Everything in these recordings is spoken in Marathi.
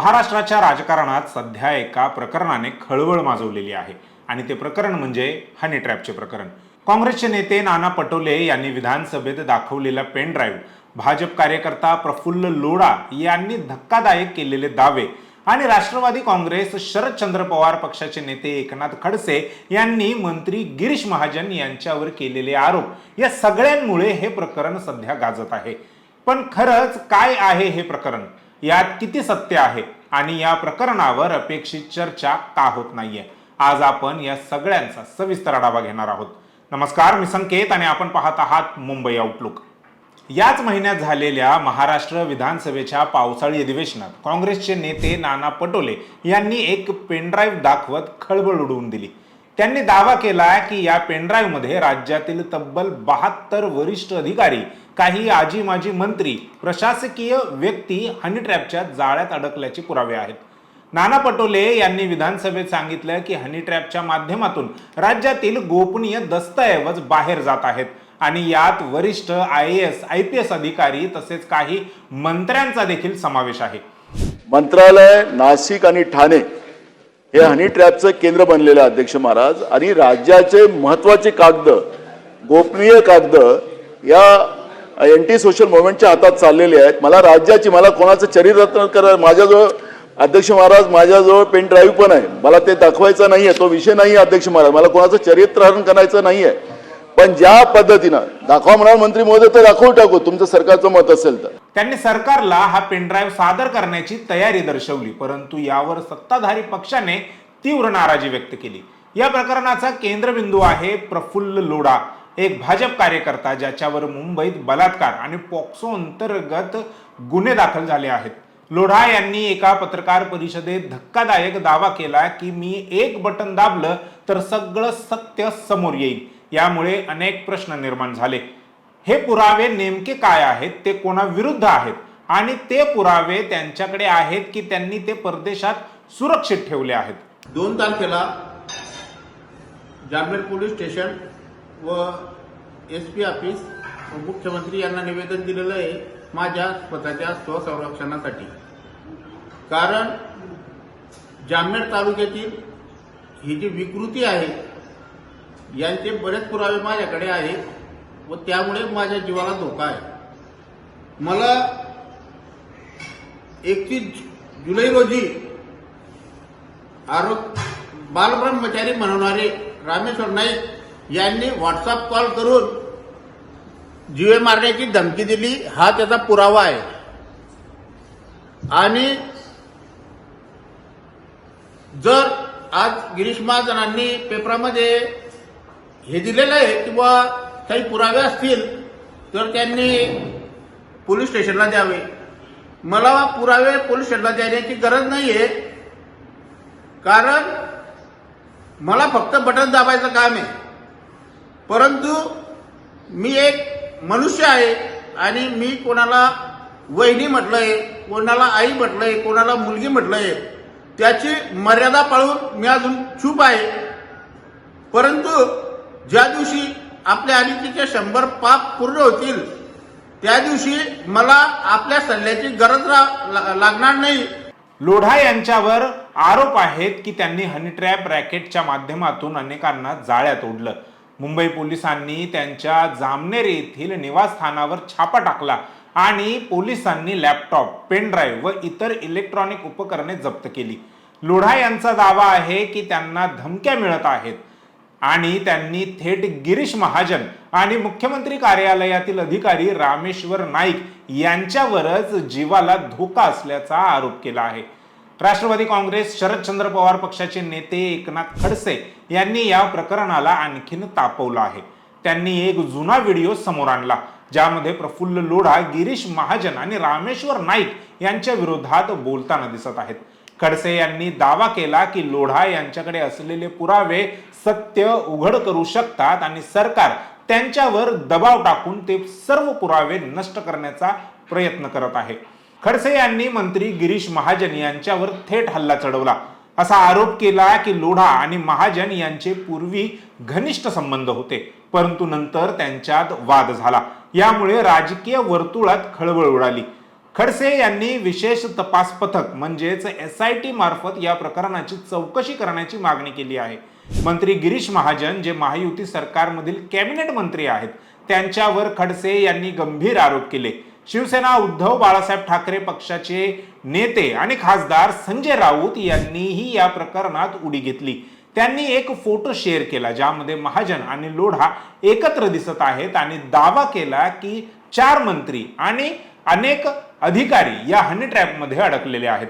महाराष्ट्राच्या राजकारणात सध्या एका प्रकरणाने खळबळ माजवलेली आहे. आणि ते प्रकरण म्हणजे हनी ट्रॅपचे प्रकरण. काँग्रेसचे नेते नाना पटोले यांनी विधानसभेत दाखवलेला पेन ड्राईव्ह भाजप कार्यकर्ता प्रफुल्ल लोढा यांनी धक्कादायक केलेले दावे आणि राष्ट्रवादी काँग्रेस शरदचंद्र पवार पक्षाचे नेते एकनाथ खडसे यांनी मंत्री गिरीश महाजन यांच्यावर केलेले आरोप. या सगळ्यांमुळे हे प्रकरण सध्या गाजत आहे. पण खरंच काय आहे हे प्रकरण? यात किती सत्य आहे आणि या प्रकरणावर अपेक्षित चर्चा का होत नाहीये? आज आपण या सगळ्यांचा सविस्तर आढावा घेणार आहोत. नमस्कार मी संकेत आणि आपण पाहत आहात मुंबई आउटलुक याच महिन्यात झालेल्या महाराष्ट्र विधानसभेच्या पावसाळी अधिवेशनात काँग्रेसचे नेते नाना पटोले यांनी एक पेनड्राईव्ह दाखवत खळबळ उडवून दिली. त्यांनी दावा केला की या पेनड्राईव्हमध्ये राज्यातील तब्बल बहात्तर वरिष्ठ अधिकारी काही आजी माजी मंत्री प्रशासकीय व्यक्ती हनी ट्रॅपच्या जाळ्यात अडकल्याचे पुरावे आहेत. नाना पटोले यांनी विधानसभेत सांगितलं की हनी ट्रॅपच्या माध्यमातून राज्यातील गोपनीय दस्तऐवज बाहेर जात आहेत आणि यात वरिष्ठ I S I P S अधिकारी तसेच काही मंत्र्यांचा देखील समावेश आहे. मंत्रालय नाशिक आणि ठाणे हे हनी ट्रॅपचं केंद्र बनलेलं अध्यक्ष महाराज. आणि राज्याचे महत्त्वाचे कागद गोपनीय कागद या एंटी सोशल मुवमेंटच्या हातात चाललेले आहेत. मला राज्याची मला कोणाचं चरित्र करा माझ्याजवळ अध्यक्ष महाराज माझ्याजवळ पेन ड्राईव्ह पण आहे. मला ते दाखवायचं आहे तो विषय नाही आहे अध्यक्ष महाराज. मला कोणाचं चरित्रहरण करायचं नाही आहे पण ज्या पद्धतीनं दाखवा म्हणाल मंत्री महोदय तर दाखवू टाकू. तुमचं सरकारचं मत असेल तर. त्यांनी सरकारला हा पेनड्राईव्ह सादर करण्याची तयारी दर्शवली परंतु यावर सत्ताधारी पक्षाने तीव्र नाराजी व्यक्त केली. या प्रकरणाचा केंद्रबिंदू आहे प्रफुल्ल लोढा एक भाजप कार्यकर्ता ज्याच्यावर मुंबईत बलात्कार आणि पॉक्सो अंतर्गत गुन्हे दाखल झाले आहेत. लोढा यांनी एका पत्रकार परिषदेत धक्कादायक दावा केला की मी एक बटन दाबलं तर सगळं सत्य समोर येईल. यामुळे अनेक प्रश्न निर्माण झाले. हे पुरावे नेमके काय आहेत? ते कोणाविरुद्ध आहेत? आणि ते पुरावे त्यांच्याकडे आहेत की त्यांनी ते परदेशात सुरक्षित ठेवले आहेत? दोन तारखेला जामनेर पोलीस स्टेशन व एस पी ऑफिस व मुख्यमंत्री यांना निवेदन दिलेलं आहे माझ्या स्वतःच्या स्वसंरक्षणासाठी. कारण जामनेर तालुक्यातील ही जी विकृती आहे यांचे बरेच पुरावे माझ्याकडे आहेत. व त्यामुळे माझ्या जीवाला धोका आहे. मला एकतीस जुलै रोजी आरोग्य बालब्रह्मचारी म्हणवणारे रामेश्वर नाईक यांनी व्हॉट्सअप कॉल करून जीवे मारण्याची धमकी दिली. हा त्याचा पुरावा आहे. आणि जर आज गिरीश महाजनांनी पेपरामध्ये हे दिलेलं आहे किंवा काही पुरावे असतील तर त्यांनी पोलीस स्टेशनला द्यावे. मला पुरावे पोलीस स्टेशनला देण्याची गरज नाहीये. कारण मला फक्त बटन दाबायचं काम आहे. परंतु मी एक मनुष्य आहे आणि मी कोणाला वहिनी म्हटलंय कोणाला आई म्हटलंय कोणाला मुलगी म्हटलंय त्याची मर्यादा पाळून मी अजून चूप आहे. परंतु ज्या दिवशी आपल्या अनितीचे शंभर पाप पूर्ण होतील. त्या दिवशी मला आपल्या सल्ल्याची गरज रा- ला- लागणार नाही. लोढा यांच्यावर आरोप आहेत की त्यांनी हनी ट्रॅप रॅकेटच्या माध्यमातून अनेकांना जाळ्यात ओढलं. मुंबई पोलिसांनी त्यांच्या जामनेर येथील निवासस्थानावर छापा टाकला आणि पोलिसांनी लॅपटॉप पेन ड्राईव्ह व इतर इलेक्ट्रॉनिक उपकरणे जप्त केली. लोढा यांचा दावा आहे की त्यांना धमक्या मिळत आहेत. आणि त्यांनी थेट गिरीश महाजन आणि मुख्यमंत्री कार्यालयातील अधिकारी रामेश्वर नाईक यांच्यावरच जीवाला धोका असल्याचा आरोप केला आहे. राष्ट्रवादी काँग्रेस शरदचंद्र पवार पक्षाचे नेते एकनाथ खडसे यांनी या प्रकरणाला आणखीन तापवलं आहे. त्यांनी एक जुना व्हिडिओ समोर आणला ज्यामध्ये प्रफुल्ल लोढा गिरीश महाजन आणि रामेश्वर नाईक यांच्या विरोधात बोलताना दिसत आहेत. खडसे यांनी दावा केला की लोढा यांच्याकडे असलेले पुरावे सत्य उघड करू शकतात आणि सरकार त्यांच्यावर दबाव टाकून ते सर्व पुरावे नष्ट करण्याचा प्रयत्न करत आहे. खडसे यांनी मंत्री गिरीश महाजन यांच्यावर थेट हल्ला चढवला. असा आरोप केला की लोढा आणि महाजन यांचे पूर्वी घनिष्ठ संबंध होते परंतु नंतर त्यांच्यात वाद झाला. यामुळे राजकीय वर्तुळात खळबळ उडाली. खडसे यांनी विशेष तपास पथक म्हणजेच एस आय टी मार्फत या प्रकरणाची चौकशी करण्याची मागणी केली आहे. मंत्री गिरीश महाजन जे महायुती सरकारमधील कॅबिनेट मंत्री आहेत त्यांच्यावर खडसे यांनी गंभीर आरोप केले. शिवसेना उद्धव बाळासाहेब ठाकरे पक्षाचे नेते आणि खासदार संजय राऊत यांनीही या प्रकरणात उडी घेतली. त्यांनी एक फोटो शेअर केला ज्यामध्ये महाजन आणि लोढा एकत्र दिसत आहेत आणि दावा केला की चार मंत्री आणि अनेक अधिकारी या हनी ट्रॅपमध्ये अडकलेले आहेत.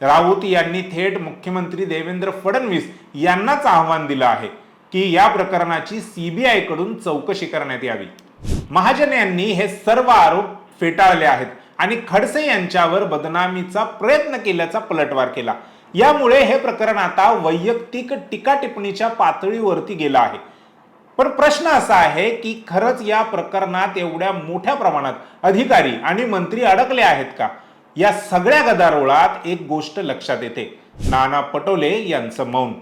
राऊत यांनी थेट मुख्यमंत्री देवेंद्र फडणवीस यांनाच आव्हान दिलं आहे की या प्रकरणाची सीबीआयकडून चौकशी करण्यात यावी. महाजन यांनी हे सर्व आरोप फेटाळले आहेत आणि खडसे यांच्यावर बदनामीचा प्रयत्न केल्याचा पलटवार केला. यामुळे हे प्रकरण आता वैयक्तिक टीका टिप्पणीच्या पातळीवरती गेलं आहे. पण प्रश्न असा आहे की खरंच या प्रकरणात एवढ्या मोठ्या प्रमाणात अधिकारी आणि मंत्री अडकले आहेत का? या सगळ्या गदारोळात एक गोष्ट लक्षात येते. नाना पटोले यांचं मौन.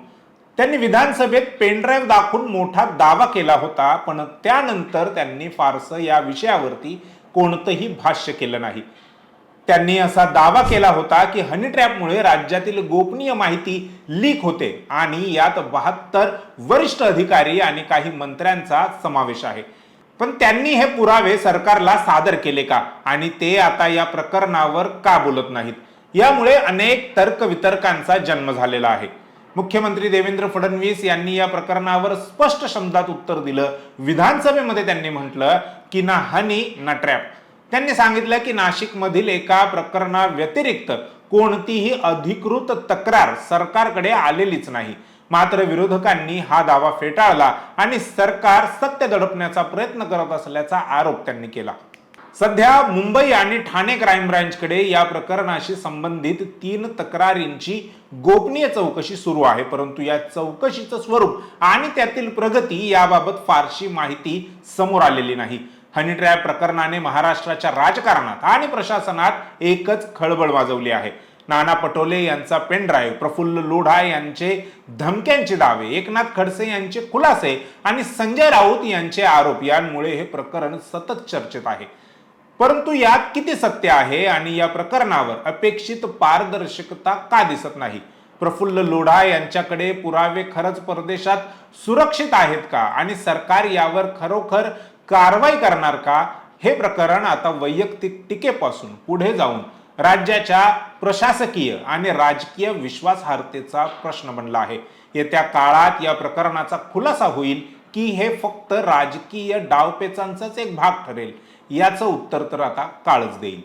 त्यांनी विधानसभेत पेनड्राईव्ह दाखवून मोठा दावा केला होता पण त्यानंतर त्यांनी फारसं या विषयावरती कोणतंही भाष्य केलं नाही. त्यांनी असा दावा केला होता की हनी ट्रॅपमुळे राज्यातील गोपनीय माहिती लीक होते आणि यात बहात्तर वरिष्ठ अधिकारी आणि काही मंत्र्यांचा समावेश आहे. पण त्यांनी हे पुरावे सरकारला सादर केले का? आणि ते आता या प्रकरणावर का बोलत नाहीत? यामुळे अनेक तर्कवितर्कांचा जन्म झालेला आहे. मुख्यमंत्री देवेंद्र फडणवीस यांनी या प्रकरणावर स्पष्ट शब्दात उत्तर दिलं. विधानसभेमध्ये त्यांनी म्हटलं की ना हनी ना ट्रॅप त्यांनी सांगितलं की नाशिकमधील एका प्रकरणा व्यतिरिक्त कोणतीही अधिकृत तक्रार सरकारकडे आलेलीच नाही. मात्र विरोधकांनी हा दावा फेटाळला आणि सरकार सत्य दडपण्याचा प्रयत्न करत असल्याचा आरोप त्यांनी केला. सध्या मुंबई आणि ठाणे क्राईम ब्रँचकडे या प्रकरणाशी संबंधित तीन तक्रारींची गोपनीय चौकशी सुरू आहे. परंतु या चौकशीचं स्वरूप आणि त्यातील प्रगती याबाबत फारशी माहिती समोर आलेली नाही. हनी ट्रॅप प्रकरणाने महाराष्ट्राच्या राजकारणात आणि प्रशासनात एकच खळबळ वाजवली आहे. नाना पटोले यांचा पेनड्राईव्ह प्रफुल्ल लोढा यांचे धमक्यांचे दावे एकनाथ खडसे यांचे खुलासे आणि संजय राऊत यांचे आरोप यांमुळे हे प्रकरण सतत चर्चेत आहे. परंतु यात किती सत्य आहे आणि या प्रकरणावर अपेक्षित पारदर्शकता का दिसत नाही? प्रफुल्ल लोढा यांच्याकडे पुरावे खरंच परदेशात सुरक्षित आहेत का? आणि सरकार यावर खरोखर कारवाई करणार का? हे प्रकरण आता वैयक्तिक टीकेपासून पुढे जाऊन राज्याच्या प्रशासकीय आणि राजकीय विश्वासार्हतेचा प्रश्न बनला आहे. येत्या काळात या प्रकरणाचा खुलासा होईल की हे फक्त राजकीय डावपेचांचाच एक भाग ठरेल याचं उत्तर तर आता काळच देईल.